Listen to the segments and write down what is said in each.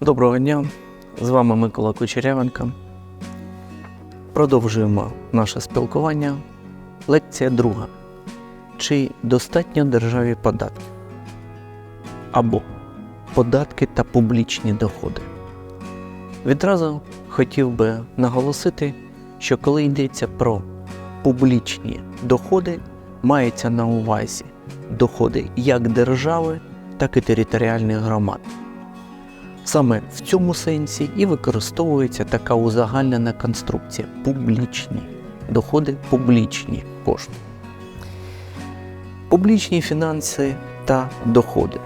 Доброго дня, з вами Микола Кучерявенко. Продовжуємо наше спілкування. Лекція друга. Чи достатньо державі податків? Або податки та публічні доходи. Відразу хотів би наголосити, що коли йдеться про публічні доходи, мається на увазі доходи як держави, так і територіальних громад. Саме в цьому сенсі і використовується така узагальнена конструкція публічні доходи, публічні кошти. Публічні фінанси та доходи.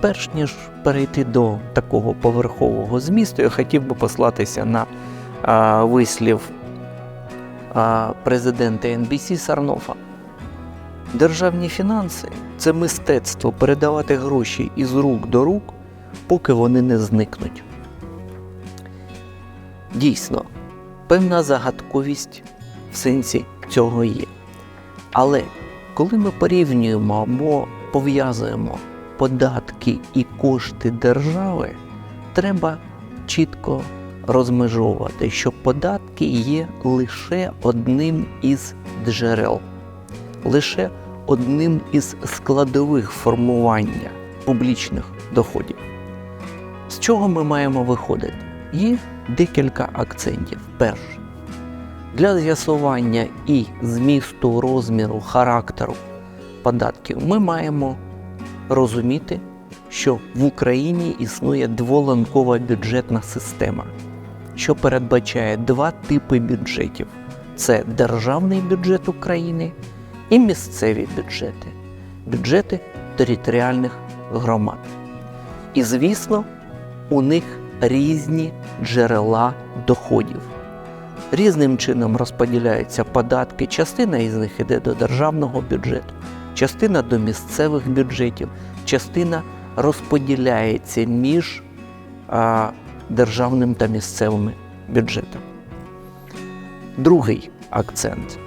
Перш ніж перейти до такого поверхового змісту, я хотів би послатися на а, вислів а, президента NBC Сарнофа. Державні фінанси це мистецтво передавати гроші із рук до рук поки вони не зникнуть. Дійсно, певна загадковість в сенсі цього є. Але коли ми порівнюємо або пов'язуємо податки і кошти держави, треба чітко розмежовувати, що податки є лише одним із джерел, лише одним із складових формування публічних доходів. Чого ми маємо виходити? Є декілька акцентів. Перше, для з'ясування і змісту, розміру, характеру податків ми маємо розуміти, що в Україні існує дволанкова бюджетна система, що передбачає два типи бюджетів: це державний бюджет України і місцеві бюджети, бюджети територіальних громад. І, звісно, у них різні джерела доходів. Різним чином розподіляються податки. Частина із них йде до державного бюджету, частина до місцевих бюджетів, частина розподіляється між а, державним та місцевими бюджетами. Другий акцент.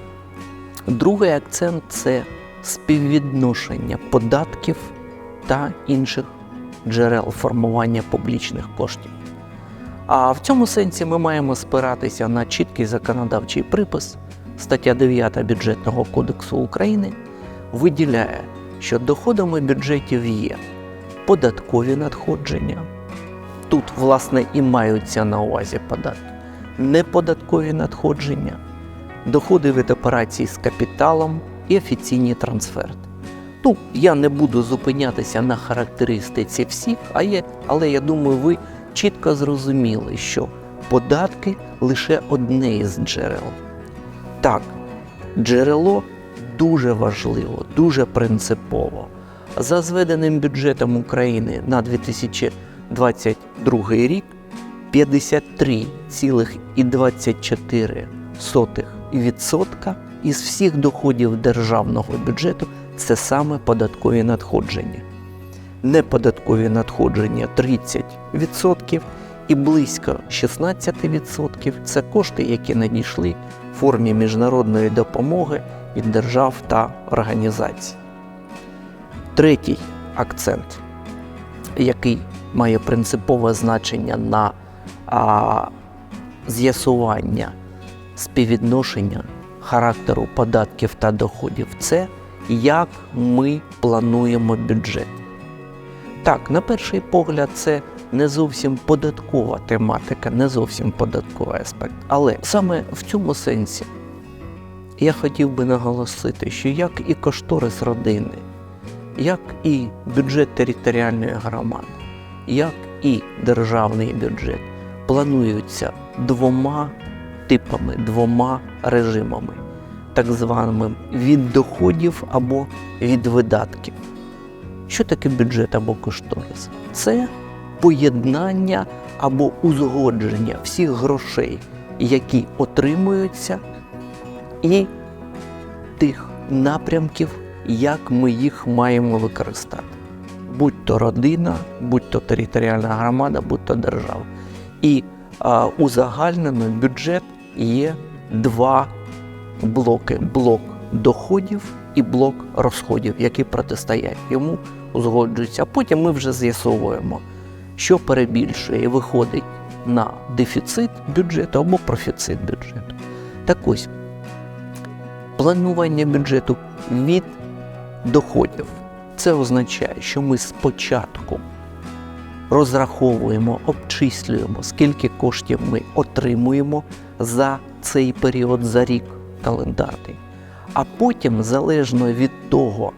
Другий акцент це співвідношення податків та інших джерел формування публічних коштів. А в цьому сенсі ми маємо спиратися на чіткий законодавчий припис, стаття 9 бюджетного кодексу України виділяє, що доходами бюджетів є податкові надходження. Тут, власне, і маються на увазі податки, неподаткові надходження, доходи від операцій з капіталом і офіційні трансферти. Ну, я не буду зупинятися на характеристиці всіх, а є, але я думаю, ви чітко зрозуміли, що податки лише одне із джерел. Так, джерело дуже важливо, дуже принципово. За зведеним бюджетом України на 2022 рік 53,24% із всіх доходів державного бюджету це саме податкові надходження. Неподаткові надходження 30% і близько 16% це кошти, які надійшли в формі міжнародної допомоги від держав та організацій. Третій акцент, який має принципове значення на з'ясування співвідношення характеру податків та доходів, це як ми плануємо бюджет. Так, на перший погляд, це не зовсім податкова тематика, не зовсім податковий аспект. Але саме в цьому сенсі я хотів би наголосити, що як і кошторис родини, як і бюджет територіальної громади, як і державний бюджет плануються двома типами, двома режимами так званим від доходів або від видатків. Що таке бюджет або кошторис? Це поєднання або узгодження всіх грошей, які отримуються, і тих напрямків, як ми їх маємо використати. Будь то родина, будь то територіальна громада, будь то держава. І а, узагальнено бюджет є два блоки: блок доходів і блок розходів, які протистоять йому, узгоджуються. А потім ми вже з'ясовуємо, що перебільшує і виходить на дефіцит бюджету або профіцит бюджету. Так ось, планування бюджету від доходів. Це означає, що ми спочатку розраховуємо, обчислюємо, скільки коштів ми отримуємо за цей період за рік календарний. А потім, залежно від того,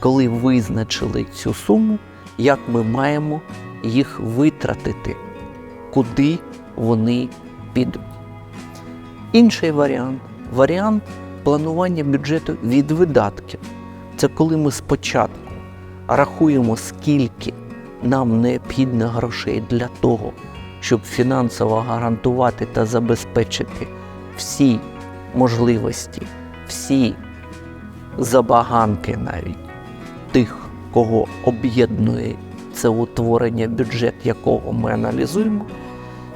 коли визначили цю суму, як ми маємо їх витратити, куди вони підуть. Інший варіант варіант планування бюджету від видатків. Це коли ми спочатку рахуємо, скільки нам необхідно грошей для того, щоб фінансово гарантувати та забезпечити всі можливості, всі забаганки навіть тих, кого об'єднує це утворення, бюджет якого ми аналізуємо,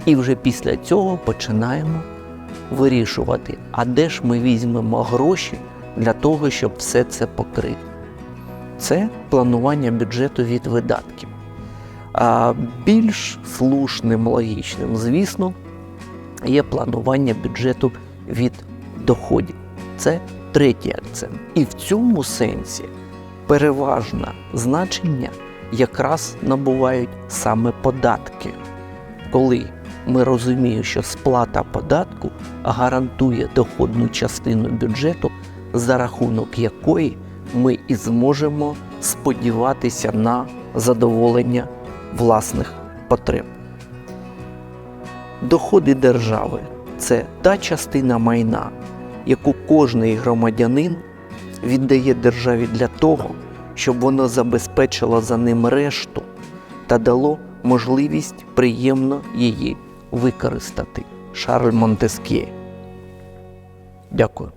і вже після цього починаємо вирішувати, а де ж ми візьмемо гроші для того, щоб все це покрити. Це планування бюджету від видатків. А більш слушним, логічним, звісно, є планування бюджету від доходів. Це третій акцент. І в цьому сенсі переважне значення якраз набувають саме податки, коли ми розуміємо, що сплата податку гарантує доходну частину бюджету, за рахунок якої ми і зможемо сподіватися на задоволення власних потреб. Доходи держави це та частина майна, яку кожний громадянин віддає державі для того, щоб воно забезпечило за ним решту та дало можливість приємно її використати. Шарль Монтескє. Дякую.